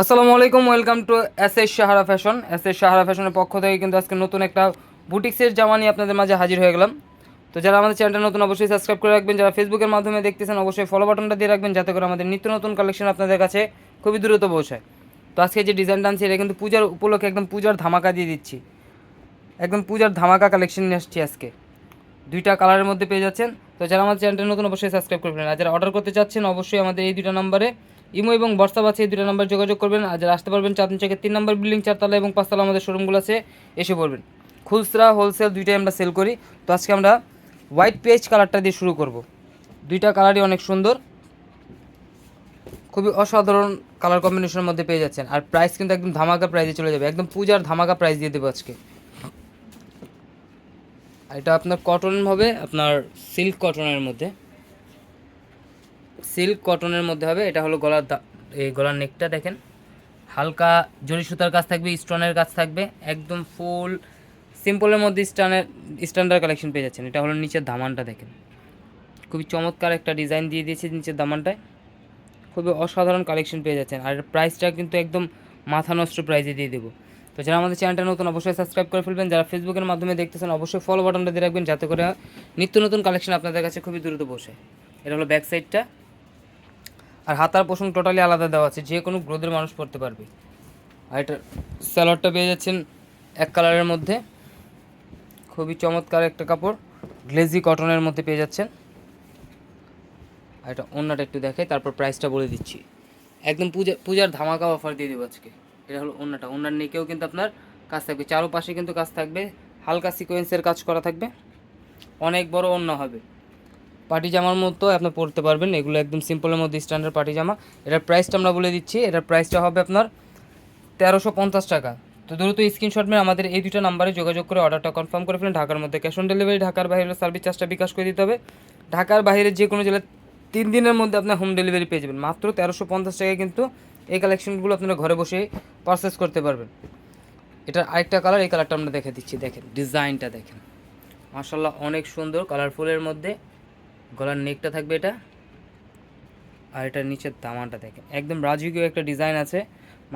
আসসালামু আলাইকুম, welcome to S S Sahara fashion. S S Sahara ফ্যাশনের পক্ষ থেকে কিন্তু আজকে নতুন একটা বুটিক্সের জামা নিয়ে আপনাদের মাঝে হাজির হয়ে গেলাম। তো যারা আমাদের চ্যানেলটা নতুন, অবশ্যই সাবস্ক্রাইব করে রাখবেন। যারা ফেসবুকের মাধ্যমে দেখতেছেন, অবশ্যই ফলো বাটনটা দিয়ে রাখবেন, যাতে করে আমাদের নিত্য নতুন কালেকশন আপনাদের কাছে খুবই দ্রুত পৌঁছায়। তো আজকে যে ডিজাইনটা আনছি, এটা কিন্তু পূজার উপলক্ষে একদম পূজার ধামাকা দিয়ে দিচ্ছি। একদম পূজার ধামাকা কালেকশন নিয়ে আসছি আজকে। দুইটা কালারের মধ্যে পেয়ে যাচ্ছেন। তো যারা আমাদের চ্যানেলটা নতুন, অবশ্যই সাবস্ক্রাইব করবেন আর যারা অর্ডার করতে চাচ্ছেন, অবশ্যই আমাদের এই দুটো নম্বরে ইমো এবং হোয়াটসঅ্যাপ আছে, এই দুটো নাম্বার যোগাযোগ করবেন। আর যারা আসতে পারবেন চাঁদনি চকের তিন নম্বর বিল্ডিং, চারতলা এবং পাঁচতলা আমাদের শোরুমগুলো আছে, এসে পড়বেন খুচরা হোলসেল দুইটাই আমরা সেল করি। তো আজকে আমরা হোয়াইট পেজ কালারটা দিয়ে শুরু করব। দুইটা কালারই অনেক সুন্দর। খুবই অসাধারণ কালার কম্বিনেশনের মধ্যে পেয়ে যাচ্ছেন। আর প্রাইস কিন্তু একদম ধামাকা প্রাইসে চলে যাবে। একদম পূজার ধামাকা প্রাইস দিয়ে দেবো আজকে। এটা আপনার কটন হবে, আপনার সিল্ক কটনের মধ্যে। সিল্ক কটনের মধ্যে হবে, এটা হলো গলার এই গলার নেকটা দেখেন। হালকা জরি সুতার কাজ থাকবে, স্টোনের কাজ থাকবে, একদম ফুল, সিম্পলের মধ্যে স্টানের, স্ট্যান্ডার্ড কালেকশন পেয়ে যাচ্ছেন। এটা হলো নিচের দামানটা দেখেন। খুবই চমৎকার একটা ডিজাইন দিয়ে দিয়েছে নিচের দামানটায়। খুবই অসাধারণ কালেকশন পেয়ে যাচ্ছেন। আর প্রাইসটা কিন্তু একদম মাথা নষ্ট প্রাইসে দিয়ে দেবো। তো যারা আমাদের চ্যানেলটা নতুন, অবশ্যই সাবস্ক্রাইব করে ফেলবেন। যারা ফেসবুকের মাধ্যমে দেখতেছেন, অবশ্যই ফলো বাটনটা দিয়ে রাখবেন, যাতে করে, নিত্য নতুন কালেকশন আপনাদের কাছে খুবই দ্রুত বসে এটা হলো ব্যাক সাইডটা আর হাতার পোষণ টোটালি আলাদা দেওয়া আছে, যে কোনো গ্রোদের মানুষ পড়তে পারবে। আর এটা স্যালোয়ারটা পেয়ে যাচ্ছেন এক কালারের মধ্যে। খুবই চমৎকার একটা কাপড় গ্লেজি কটনের মধ্যে পেয়ে যাচ্ছেন। আর এটা অন্যটা একটু দেখে তারপর প্রাইসটা বলে দিচ্ছি। একদম পূজা পূজার ধামাকা অফার দিয়ে দেবো আজকে। এটা হলো অন্যটা অন্যার নেকেও কিন্তু আপনার কাজ থাকবে। চারোপাশে কিন্তু কাজ থাকবে। হালকা সিকোয়েন্সের কাজ করা থাকবে। অনেক বড় অন্য হবে। পার্টি জামার মতো আপনি পরতে পারবেন। এগুলো একদম সিম্পলের মধ্যে স্ট্যান্ডার্ড পার্টি জামা এটার প্রাইসটা আমরা বলে দিচ্ছি। এটার প্রাইসটা হবে আপনার তেরোশো পঞ্চাশ টাকা। তো দ্রুত স্ক্রিনশট মেরে আমাদের এই দুটো নাম্বারে যোগাযোগ করে অর্ডারটা কনফার্ম করে ফেলেন ঢাকার মধ্যে। ক্যাশ অন ডেলিভারি ঢাকার বাইরে সার্ভিস চার্জটা বিকাশ করে দিতে হবে। ঢাকার বাইরে যে কোনো জেলায় তিন দিনের মধ্যে আপনার হোম ডেলিভারি পেয়ে যাবেন। মাত্র তেরোশো পঞ্চাশ টাকায় কিন্তু এই কালেকশনগুলো আপনারা ঘরে বসে পারচেস করতে পারবেন। এটার আরেকটা কালার এই কালারটা আমরা দেখে দিচ্ছি। দেখেন ডিজাইনটা দেখেন। মাশাল্লাহ অনেক সুন্দর কালারফুলের মধ্যে। গলার নেকটা থাকবে এটা। আর এটার নিচের দামানটা দেখেন। একদম রাজকীয় একটা ডিজাইন আছে।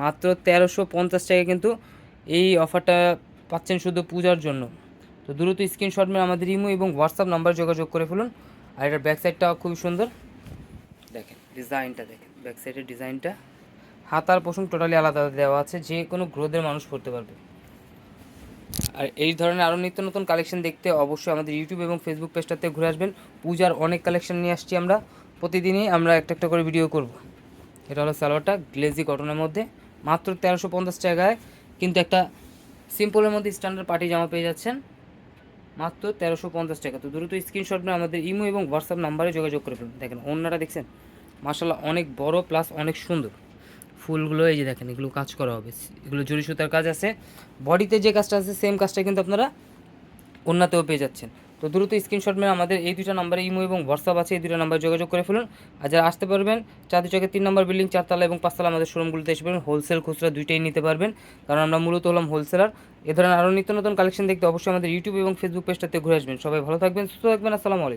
মাত্র তেরোশো পঞ্চাশ টাকা কিন্তু এই অফারটা পাচ্ছেন শুধু পূজার জন্য। তো দ্রুত স্ক্রিনশট মেরে আমাদের ইমো এবং হোয়াটসঅ্যাপ নাম্বার যোগাযোগ করে ফেলুন। আর এটার ব্যাক সাইডটাও খুবই সুন্দর। দেখেন ডিজাইনটা দেখেন। ব্যাক সাইডের ডিজাইনটা হাতার পোষণ টোটালি আলাদা দেওয়া আছে। যে কোনো গ্রোদের মানুষ পড়তে পারবে। আর এই ধরনের আরও নিত্য নতুন কালেকশন দেখতে অবশ্যই আমাদের ইউটিউব এবং ফেসবুক পেজটাতে ঘুরে আসবেন। পূজার অনেক কালেকশন নিয়ে আসছি আমরা। প্রতিদিনই আমরা একটা একটা করে ভিডিও করব। এটা হলো সালোয়ারটা গ্লেজি কটনের মধ্যে। মাত্র তেরোশো পঞ্চাশ টাকায়। কিন্তু একটা সিম্পলের মধ্যে স্ট্যান্ডার্ড পার্টি জামা পেয়ে যাচ্ছেন। মাত্র তেরোশো পঞ্চাশ টাকা। তো দ্রুত স্ক্রিনশট নিয়ে আমাদের ইমো এবং হোয়াটসঅ্যাপ নাম্বারে যোগাযোগ করে ফেলুন। দেখেন অন্যটা দেখছেন? মার্শাল্লাহ অনেক বড় প্লাস অনেক সুন্দর। ফুলগুলো, এই যে দেখেন, এগুলো কাজ করা হবে। এগুলো জরি সুতার কাজ আছে। বডিতে যে কাজটা আছে সেম কাজটা কিন্তু আপনারা অন্যতেও পেয়ে যাচ্ছেন। তো দ্রুত স্ক্রিনশট মেরে আমাদের এই দুটো নাম্বারে ইমো এবং হোয়াটসঅ্যাপ আছে, এই দুটো নাম্বার যোগাযোগ করে ফেলুন। আর যারা আসতে পারবেন চাঁদি চকের তিন নম্বর বিল্ডিং চারতলা এবং পাঁচতলা আমাদের শোরুমগুলোতে এসে পারবেন হোলসেল খুচরা দুইটাই নিতে পারবেন, কারণ আমরা মূলত হলাম হোলসেলার এ ধরনের আরও নিত্য নতুন কালেকশন দেখতে অবশ্যই আমাদের ইউটিউব এবং ফেসবুক পেজটাতে ঘুরে আসবেন। সবাই ভালো থাকবেন, সুস্থ থাকবেন, আসসালামু আলাইকুম।